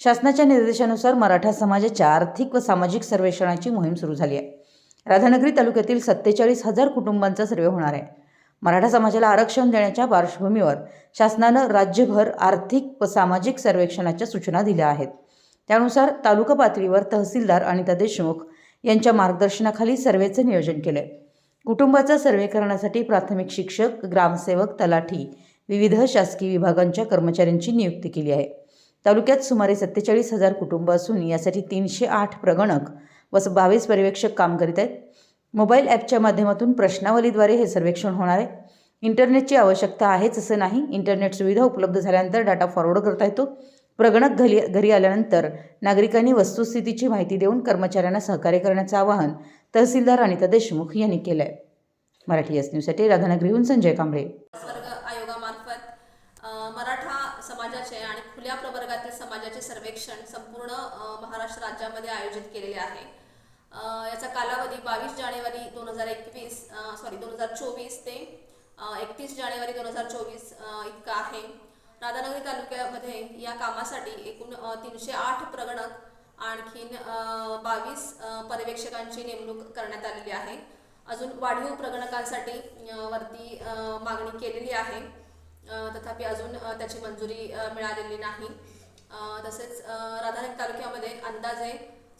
शासनाच्या निर्देशानुसार मराठा समाजाच्या आर्थिक व सामाजिक सर्वेक्षणाची मोहीम सुरू झाली आहे. राधानगरी तालुक्यातील सत्तेचाळीस हजार कुटुंबांचा सर्वे होणार आहे. मराठा समाजाला आरक्षण देण्याच्या पार्श्वभूमीवर शासनानं राज्यभर आर्थिक व सामाजिक सर्वेक्षणाच्या सूचना दिल्या आहेत. त्यानुसार तालुका पातळीवर तहसीलदार अनिता देशमुख यांच्या मार्गदर्शनाखाली सर्वेचं नियोजन केलंय. कुटुंबाचा सर्वे करण्यासाठी प्राथमिक शिक्षक ग्रामसेवक तलाठी विविध शासकीय विभागांच्या कर्मचाऱ्यांची नियुक्ती केली आहे. तालुक्यात सुमारे सत्तेचाळीस हजार कुटुंब असून यासाठी तीनशे आठ प्रगणक व बावीस पर्यवेक्षक काम करीत आहेत. मोबाईल ॲपच्या माध्यमातून प्रश्नावलीद्वारे हे सर्वेक्षण होणार आहे. इंटरनेटची आवश्यकता आहेच असं नाही. इंटरनेट सुविधा उपलब्ध झाल्यानंतर डाटा फॉरवर्ड करता येतो. प्रगणक घरी घरी आल्यानंतर नागरिकांनी वस्तुस्थितीची माहिती देऊन कर्मचाऱ्यांना सहकार्य करण्याचं आवाहन तहसीलदार अनिता देशमुख यांनी केलं आहे मराठी एस न्यूजसाठी राधानगरीहून संजय कांबळे वर्ग आयोगामार्फत अ, मराठा समाजाचे आणि खुल्या प्रवर्गातील समाजाचे सर्वेक्षण संपूर्ण महाराष्ट्र राज्यामध्ये आयोजित केलेले आहे. याचा कालावधी बावीस जानेवारी दोन हजार एकवीस सॉरी दोन हजार चोवीस ते एकतीस जानेवारी दोन हजार चोवीस इतका आहे. राधानगरी तालुक्यामध्ये या कामासाठी एकूण तीनशे आठ प्रगणक आणखीन बावीस पर्यवेक्षकांची नेमणूक करण्यात आलेली आहे. अजून वाढीव प्रगणकांसाठी वरती मागणी केलेली आहे. तथापि अजून त्याची मंजुरी मिळालेली नाही. तसेच अ, राधानगरी तालुक्यामध्ये अंदाजे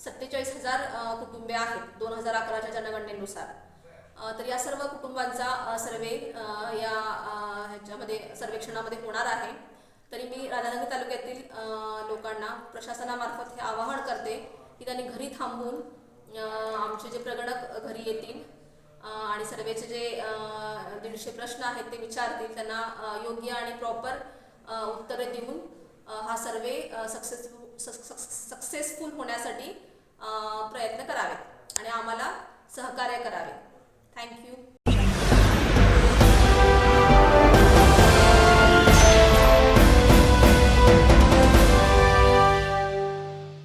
सत्तेचाळीस हजार कुटुंबे आहेत दोन हजार अकराच्या जनगणनेनुसार. तर या सर्व कुटुंबांचा सर्वे या ह्याच्यामध्ये सर्वेक्षणामध्ये होणार आहे. तरी मी राधानगरी तालुक्यातील लोकांना प्रशासनामार्फत हे आवाहन करते की त्यांनी घरी थांबून आमचे जे प्रगणक घरी येतील आणि सर्वेचे जे दीडशे प्रश्न आहेत ते विचारतील त्यांना योग्य आणि प्रॉपर उत्तरे देऊन हा सर्वे सक्सेसफुल सक्सेसफुल होण्यासाठी प्रयत्न करावेत आणि आम्हाला सहकार्य करावे. थँक्यू